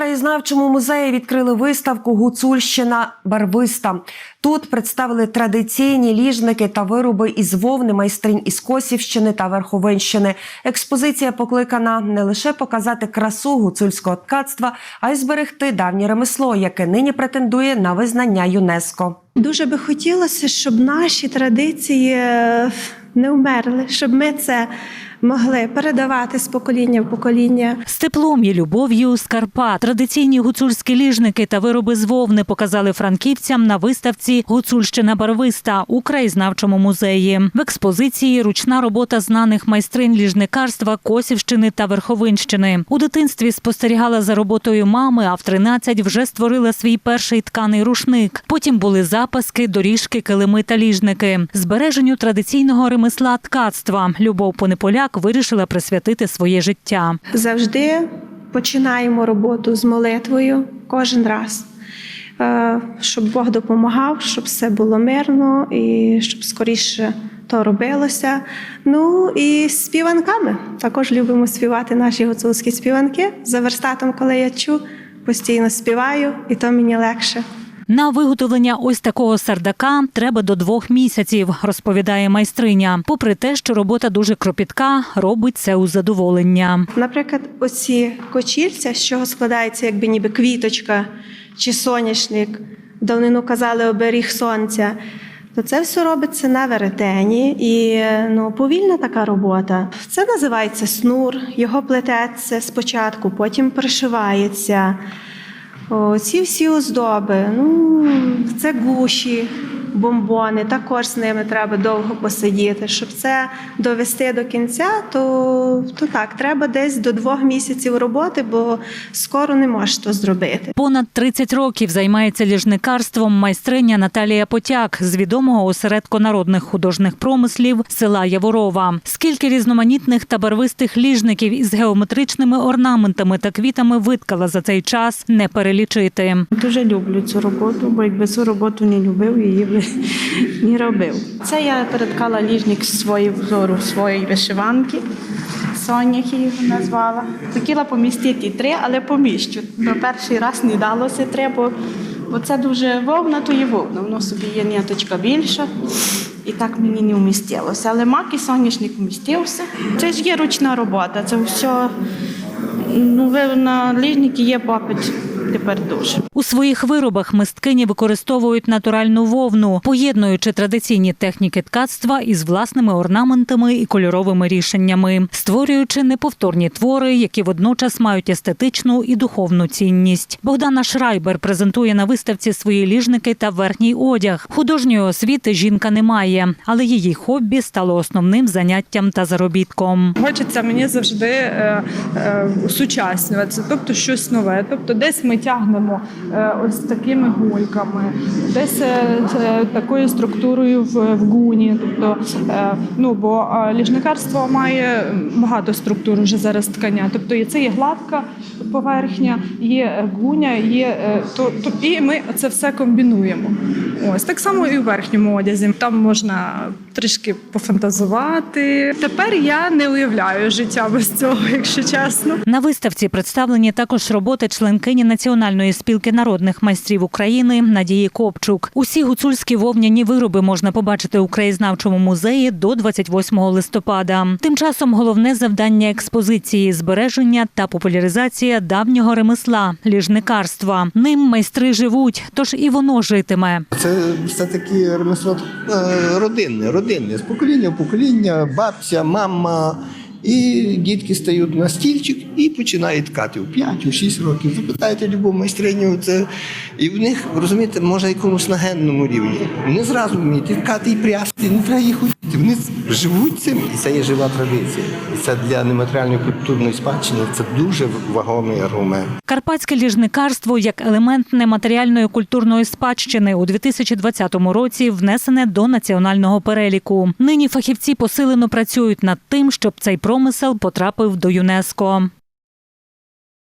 краєзнавчому музеї відкрили виставку Гуцульщина барвиста. Тут представили традиційні ліжники та вироби із вовни майстринь із Косівщини та Верховинщини. Експозиція покликана не лише показати красу гуцульського ткацтва, а й зберегти давнє ремесло, яке нині претендує на визнання ЮНЕСКО. Дуже би хотілося, щоб наші традиції е, не вмерли, щоб ми це могли передавати з покоління в покоління. З теплом і любов'ю з Карпат традиційні гуцульські ліжники та вироби з вовни показали франківцям на виставці Гуцульщина барвиста у краєзнавчому музеї. В експозиції ручна робота знаних майстринь ліжникарства Косівщини та Верховинщини. У дитинстві спостерігала за роботою мами, а в 13 вже створила свій перший тканий рушник. Потім були запаски, доріжки, килими та ліжники. Збереженню традиційного ремесла ткацтва Любов Понеполяк вирішила присвятити своє життя. Завжди починаємо роботу з молитвою кожен раз, Е, щоб Бог допомагав, щоб все було мирно і щоб скоріше то робилося. Ну і співанками. Також любимо співати наші гуцульські співанки. За верстатом, коли я чу, постійно співаю, і то мені легше. На виготовлення ось такого сардака треба до двох місяців, розповідає майстриня. Попри те, що робота дуже кропітка, робить це у задоволення. Наприклад, оці кочільця, з чого складається якби ніби квіточка чи соняшник, давнину казали оберіг сонця. То це все робиться на веретені і ну, повільна така робота. Це називається снур, його плететься спочатку, потім пришивається. Ці всі оздоби, ну, це гуші, бомбони, також з ними треба довго посидіти. Щоб це довести до кінця, то, то так, треба десь до двох місяців роботи, бо скоро не можеш то зробити. Понад 30 років займається ліжникарством майстриня Наталія Потяк з відомого осередку народних художніх промислів села Яворова. Скільки різноманітних та барвистих ліжників із геометричними орнаментами та квітами виткала за цей час, не перелічити. Дуже люблю цю роботу, бо якби цю роботу не любив, її не робив. Це я переткала ліжник з своєї взору своєї вишиванки. Сонях її назвала. Хотіла помістити три, але поміщу. На перший раз не далося треба, бо це дуже вовна, то є вовна. Воно собі є ніточка більша. І так мені не вмістилося. Але мак і соняшник вмістився. Це ж є ручна робота, це все ну, ви- на ліжники є попит тепер дуже. У своїх виробах мисткині використовують натуральну вовну, поєднуючи традиційні техніки ткацтва із власними орнаментами і кольоровими рішеннями, створюючи неповторні твори, які водночас мають естетичну і духовну цінність. Богдана Шрайбер презентує на виставці свої ліжники та верхній одяг. Художньої освіти жінка не має, але її хобі стало основним заняттям та заробітком. Хочеться мені завжди е, е, сучаснюватися, тобто щось нове. Тобто, десь ми тягнемо е, ось такими гульками, десь е, такою структурою в, гуні. Тобто, е, ну бо ліжникарство має багато структур вже зараз ткання. Тобто, і це є гладка поверхня, є гуня, є то і ми це все комбінуємо. Ось так само і у верхньому одязі. Там можна трішки пофантазувати. Тепер я не уявляю життя без цього, якщо чесно. На виставці представлені також роботи членкині Національної спілки народних майстрів України Надії Копчук. Усі гуцульські вовняні вироби можна побачити у краєзнавчому музеї до 28 листопада. Тим часом головне завдання експозиції збереження та популяризація давнього ремесла ліжникарства. Ним майстри живуть, тож і воно житиме. Це все-таки ремесло е, родинне, родинне, з покоління в покоління, бабця, мама. І дітки стають на стільчик і починають ткати у 5 у 6 років. Запитайте любу майстриню, це і в них, розумієте, може якомусь на генному рівні. Вони зразу вміють і ткати і прясти, не треба їх учити. Вони живуть цим, і це є жива традиція. І це для нематеріальної культурної спадщини це дуже вагомий аргумент. Карпатське ліжникарство як елемент нематеріальної культурної спадщини у 2020 році внесене до національного переліку. Нині фахівці посилено працюють над тим, щоб цей промисел потрапив до ЮНЕСКО.